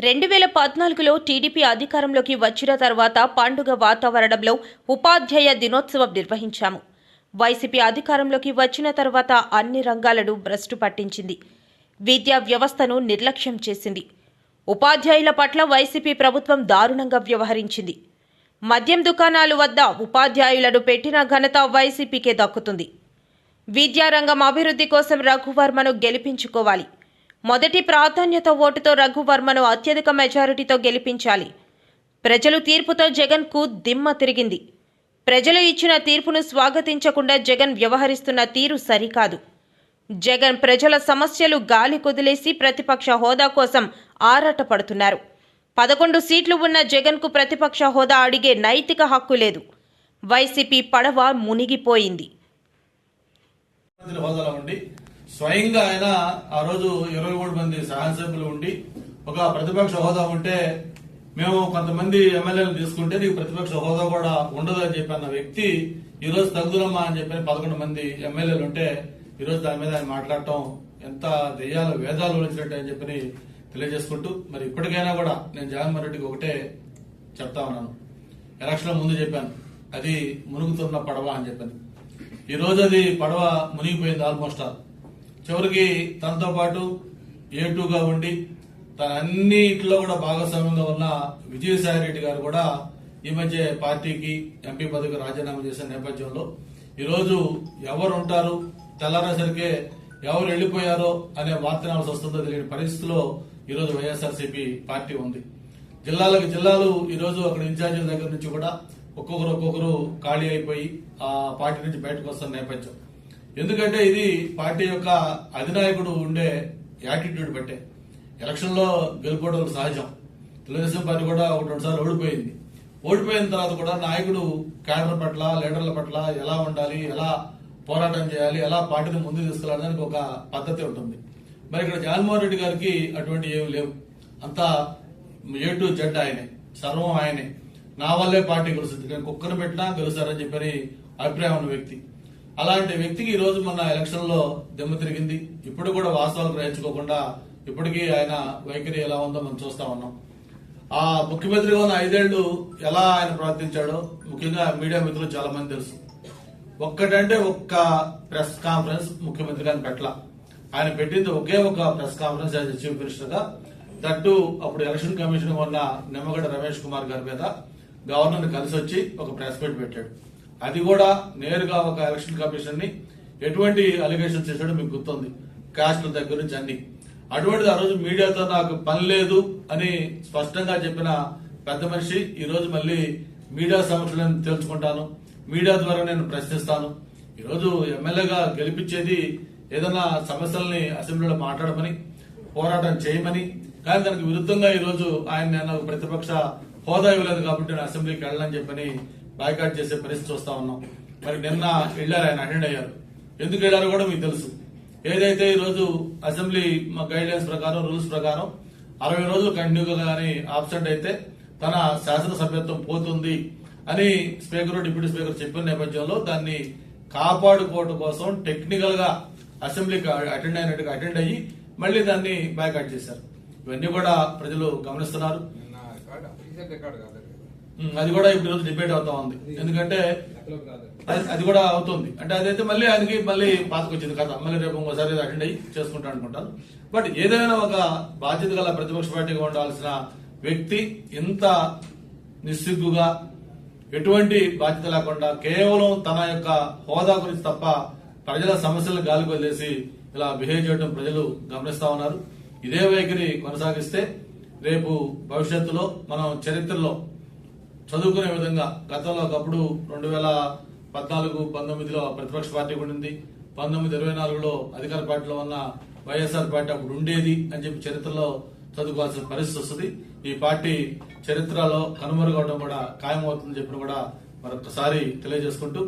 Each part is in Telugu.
రెండు వేల పద్నాలుగులో టీడీపీ అధికారంలోకి వచ్చిన తర్వాత పండుగ వాతావరణంలో ఉపాధ్యాయ దినోత్సవం నిర్వహించాము. వైసీపీ అధికారంలోకి వచ్చిన తర్వాత అన్ని రంగాలను భ్రష్టు పట్టించింది. విద్యా వ్యవస్థను నిర్లక్ష్యం చేసింది. ఉపాధ్యాయుల పట్ల వైసీపీ ప్రభుత్వం దారుణంగా వ్యవహరించింది. మద్యం దుకాణాలు వద్ద ఉపాధ్యాయులను పెట్టిన ఘనత వైసీపీకే దక్కుతుంది. విద్యారంగం అభివృద్ధి కోసం రఘువర్మను గెలిపించుకోవాలి. మొదటి ప్రాధాన్యత ఓటుతో రఘువర్మను అత్యధిక మెజారిటీతో గెలిపించాలి. ప్రజలు తీర్పుతో జగన్కు దిమ్మ తిరిగింది. ప్రజలు ఇచ్చిన తీర్పును స్వాగతించకుండా జగన్ వ్యవహరిస్తున్న తీరు సరికాదు. జగన్ ప్రజల సమస్యలు గాలి కుదిలేసి ప్రతిపక్ష హోదా కోసం ఆరాటపడుతున్నారు. పదకొండు సీట్లు ఉన్న జగన్కు ప్రతిపక్ష హోదా అడిగే నైతిక హక్కు లేదు. వైసీపీ పడవ మునిగిపోయింది. స్వయంగా ఆయన ఆ రోజు ఇరవై మూడు మంది శాసనసభ్యులు ఉండి ఒక ప్రతిపక్ష హోదా ఉంటే మేము కొంతమంది ఎమ్మెల్యేలు తీసుకుంటే నీకు ప్రతిపక్ష హోదా కూడా ఉండదు అని చెప్పి అన్న వ్యక్తి ఈ రోజు తగ్గుదమ్మా అని చెప్పి పదకొండు మంది ఎమ్మెల్యేలు ఉంటే ఈ రోజు దాని మీద ఆయన మాట్లాడటం ఎంత దెయ్యాలు వేదాలు వలిచినట్టు అని చెప్పి తెలియజేసుకుంటూ మరి ఇప్పటికైనా కూడా నేను జగన్మోహన్ రెడ్డికి ఒకటే చెప్తా ఉన్నాను. ఎలక్షన్ ముందు చెప్పాను. అది మునుగుతున్న పడవ అని చెప్పాను. ఈ రోజు అది పడవ మునిగిపోయింది ఆల్మోస్ట్ ఆల్. చివరికి తనతో పాటు ఏ ఉండి తన అన్ని ఇంట్లో కూడా భాగస్వామ్యంగా ఉన్న విజయసాయి రెడ్డి గారు కూడా ఈ మధ్య పార్టీకి ఎంపీ పదవికి రాజీనామా చేసిన నేపథ్యంలో ఈరోజు ఎవరు ఉంటారు తెల్లారేసరికే ఎవరు వెళ్ళిపోయారో అనే వార్త వస్తుందో తెలియని పరిస్థితిలో ఈరోజు వైఎస్ఆర్సీపీ పార్టీ ఉంది. జిల్లాలకు జిల్లాలు ఈరోజు అక్కడ ఇన్ఛార్జీల దగ్గర నుంచి కూడా ఒక్కొక్కరు ఒక్కొక్కరు ఖాళీ అయిపోయి ఆ పార్టీ నుంచి బయటకు వస్తున్న నేపథ్యం. ఎందుకంటే ఇది పార్టీ యొక్క అధినాయకుడు ఉండే యాటిట్యూడ్ బట్టే. ఎలక్షన్లో గెలుపోవడం సహజం. తెలుగుదేశం పార్టీ కూడా ఒకటి రెండు సార్లు ఓడిపోయింది. ఓడిపోయిన తర్వాత కూడా నాయకుడు క్యాడర్ పట్ల లీడర్ల పట్ల ఎలా ఉండాలి ఎలా పోరాటం చేయాలి ఎలా పార్టీని ముందుకు తీసుకెళ్ళడానికి ఒక పద్ధతి ఉంటుంది. మరి ఇక్కడ జగన్మోహన్ రెడ్డి గారికి అటువంటి ఏమి లేవు. అంతా ఏ టు జెడ్ ఆయనే సర్వం ఆయనే. నా వల్లే పార్టీ గెలుస్తుంది. నేను కుక్కను పెట్టినా గెలుస్తారని చెప్పని అభిప్రాయం ఉన్న వ్యక్తి. అలాంటి వ్యక్తికి ఈ రోజు మొన్న ఎలక్షన్లో దెమ్మ తిరిగింది. ఇప్పుడు కూడా వాస్తవాలు గ్రహించుకోకుండా ఇప్పటికీ ఆయన వైఖరి ఎలా ఉందో మనం చూస్తా ఉన్నాం. ఆ ముఖ్యమంత్రిగా ఉన్న ఐదేళ్ళు ఎలా ఆయన ప్రవర్తించాడో ముఖ్యంగా మీడియా మిత్రులు చాలా మంది తెలుసు. ఒక్కటంటే ఒక్క ప్రెస్ కాన్ఫరెన్స్ ముఖ్యమంత్రి గారిని పెట్టల. ఆయన పెట్టింది ఒకే ఒక ప్రెస్ కాన్ఫరెన్స్ యాజ్ చీఫ్ మినిస్టర్గా దట్టు అప్పుడు ఎలక్షన్ కమిషన్ ఉన్న నిమ్మగడ్డ రమేష్ కుమార్ గారి మీద గవర్నర్ కలిసి వచ్చి ఒక ప్రెస్ మీట్ పెట్టాడు. అది కూడా నేరుగా ఒక ఎలక్షన్ కమిషన్ని ఎటువంటి అలిగేషన్ చేశాడో మీకు గుర్తుంది. కాస్ట్ దగ్గర నుంచి అన్ని. అటువంటిది ఆ రోజు మీడియాతో నాకు పని లేదు అని స్పష్టంగా చెప్పిన పెద్ద మనిషి ఈ రోజు మళ్ళీ మీడియా సమస్యలను తెలుసుకుంటాను. మీడియా ద్వారా నేను ప్రశ్నిస్తాను. ఈరోజు ఎమ్మెల్యేగా గెలిపించేది ఏదైనా సమస్యల్ని అసెంబ్లీలో మాట్లాడమని పోరాటం చేయమని కానీ దానికి విరుద్ధంగా ఈరోజు ఆయన నేను ప్రతిపక్ష హోదా ఇవ్వలేదు కాబట్టి నేను అసెంబ్లీకి వెళ్ళాలని చెప్పని బాయ్కాట్ చేసే పరిస్థితి చూస్తా ఉన్నాం. మరి నిన్న వెళ్ళారు ఆయన అటెండ్ అయ్యారు. ఎందుకు వెళ్ళారో కూడా మీకు తెలుసు. ఏదైతే ఈరోజు అసెంబ్లీ గైడ్ లైన్స్ ప్రకారం రూల్స్ ప్రకారం అరవై రోజులు కంటిన్యూగా కానీ ఆబ్సెంట్ అయితే తన శాసనసభ్యత్వం పోతుంది అని స్పీకర్ డిప్యూటీ స్పీకర్ చెప్పిన నేపథ్యంలో దాన్ని కాపాడుకోవడం కోసం టెక్నికల్గా అసెంబ్లీకి అటెండ్ అయినట్టుగా అటెండ్ అయ్యి మళ్ళీ దాన్ని బ్యాక్అట్ చేశారు. ఇవన్నీ కూడా ప్రజలు గమనిస్తున్నారు. అది. కూడా ఇప్పుడు ఈరోజు డిబేట్ అవుతా ఉంది. ఎందుకంటే అది కూడా అవుతుంది. అంటే అదైతే మళ్ళీ ఆయనకి మళ్ళీ పాతకొచ్చింది కదా మళ్ళీ రేపు ఇంకోసారి అటెండ్ అయ్యి చేసుకుంటా అనుకుంటాను. బట్ ఏదైనా ఒక బాధ్యత గల ప్రతిపక్ష పార్టీగా ఉండాల్సిన వ్యక్తి ఇంత నిస్సిగ్గుగా ఎటువంటి బాధ్యత లేకుండా కేవలం తన యొక్క హోదా గురించి తప్ప ప్రజల సమస్యలను గాలికి వదిలేసి ఇలా బిహేవ్ చేయడం ప్రజలు గమనిస్తా ఉన్నారు. ఇదే వైఖరి కొనసాగిస్తే రేపు భవిష్యత్తులో మనం చరిత్రలో చదువుకునే విధంగా గతంలో ఒకప్పుడు రెండు వేల పద్నాలుగు పంతొమ్మిదిలో ప్రతిపక్ష పార్టీ ఉండింది పంతొమ్మిది ఇరవై నాలుగులో అధికార పార్టీలో ఉన్న వైఎస్ఆర్ పార్టీ అప్పుడు ఉండేది అని చెప్పి చరిత్రలో చదువుకోవాల్సిన పరిస్థితి వస్తుంది. ఈ పార్టీ చరిత్రలో కనుమరుగవడం కూడా ఖాయమవుతుందని చెప్పిన కూడా మరొకసారి తెలియజేసుకుంటూ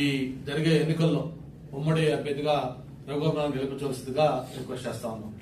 ఈ జరిగే ఎన్నికల్లో ఉమ్మడి అభ్యర్థిగా రఘువర్మను గెలిపించవలసిందిగా రిక్వెస్ట్ చేస్తా ఉన్నాం.